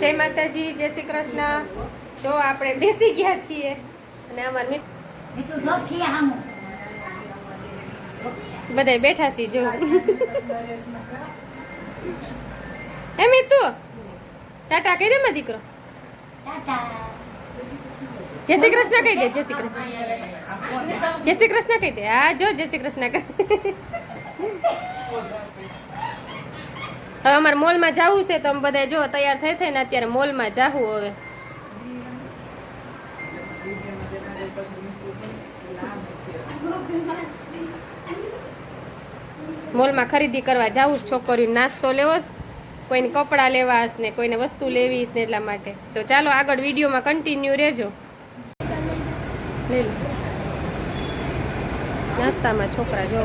જય માતાજી જય શ્રી કૃષ્ણ. જો આપણે બેસી ગયા છીએ. અને અમાર. બધા બેઠા છીએ જો. હે મિતુ ટાટા કહી દે માં દીકરો. જય શ્રી કૃષ્ણ કહી દે જય શ્રી કૃષ્ણ. જય શ્રી કૃષ્ણ કહી દે. હા જો જય શ્રી કૃષ્ણ હવે અમારે મોલમાં જવું છે તો અમે બધા જો તૈયાર થઈ થઈને અત્યારે મોલમાં જાવું હવે. મોલમાં ખરીદી કરવા જાવું છોકરીઓ નાસ્તો લેવો કોઈને કપડાં લેવા ને કોઈને વસ્તુ લેવી ને એટલા માટે. તો ચાલો આગળ વિડીયોમાં કન્ટિન્યુ રહેજો. નાસ્તામાં છોકરા જો,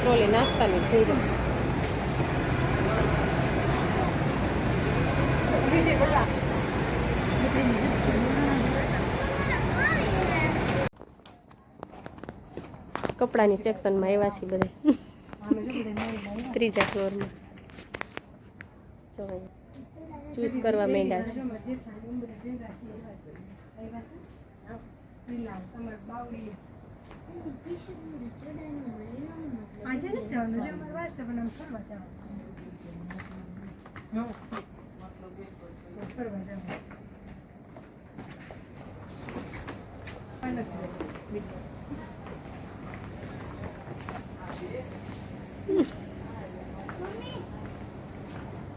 ટ્રોલી નાસ્તાની થઈ જશે કપડાની સેક્શનમાં આવ્યા છીએ બધા. ત્રીજા ફ્લોરમાં. જો ચૂઝ કરવા માંડ્યા છે. આજે નથી જવાનું જે અમારે વાર છે પણ આમ ફરવા જવાનું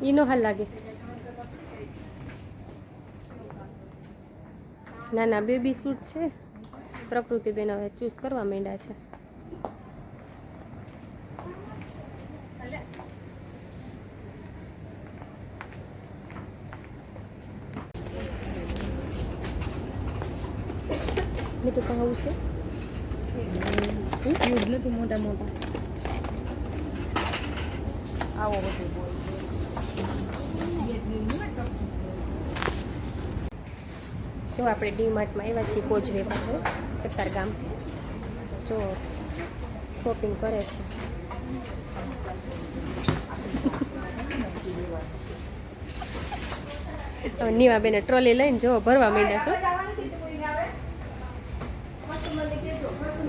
ઈનો હાલ લાગે. ના ના બેબી સૂટ છે. પ્રકૃતિબેન હવે ચૂઝ કરવા માંડ્યા છે. મેં તો કહું છે યુગ નથી મોટા મોટા આવો બધું જો આપણે ડીમાર્ટમાં આવ્યા છીએ કોજવે પાસે કતાર ગામ જો શોપિંગ કરે છે નીવાબેને ટ્રોલી લઈને જો ભરવા માંડ્યા છો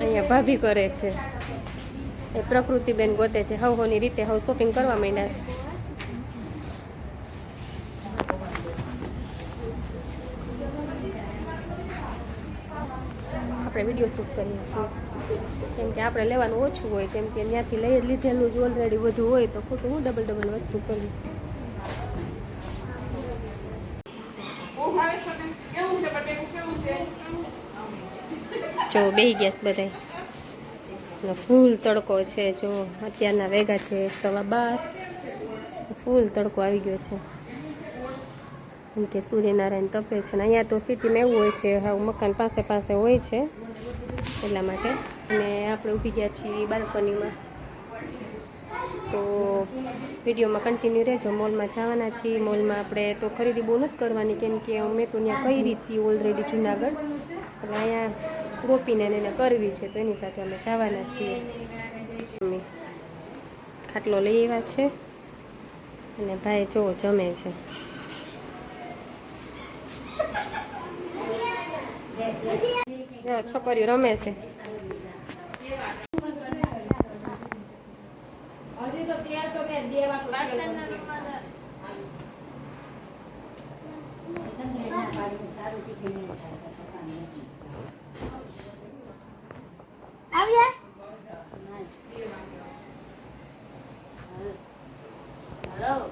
અહીંયા ભાભી કરે છે. એ પ્રકૃતિબેન ગોતે છે. હવ હવની રીતે હવ શોપિંગ કરવા માંડ્યા છે. આપણે વીડિયો શૂટ કરીએ છીએ. કેમ કે આપણે લેવાનું ઓછું હોય, કેમ કે ત્યાંથી લઈ લીધેલું જ ઓલરેડી વધુ હોય, તો ખોટું હું ડબલ ડબલ વસ્તુ કરવી જો બેહી ગયા છે બધાય. ફૂલ તડકો છે, જો અત્યારના વેગા છે સવા બાર. ફૂલ તડકો આવી ગયો છે. કેમ કે સૂર્યનારાયણ તપે છે ને અહીંયા તો સિટીમાં એવું હોય છે હા મકાન પાસે પાસે હોય છે. એટલા માટે અને આપણે ઊભી ગયા છીએ બાલ્કનીમાં. તો વિડીયોમાં કન્ટિન્યુ રહેજો. મોલમાં જવાના છીએ. મોલમાં આપણે તો ખરીદી બહુ નથી કરવાની, કેમ કે મેં તો ત્યાં કઈ રીતથી ઓલરેડી જુનાગઢ. એટલે અહીંયા ગોપીને એને કરવી છે તો એની સાથે અમે જવાના છીએ. અમે ખાટલો લઈ આવ્યા છે અને ભાઈ જો જમે છે. છોકરીઓ રમે છે. હજી તો મેં હલો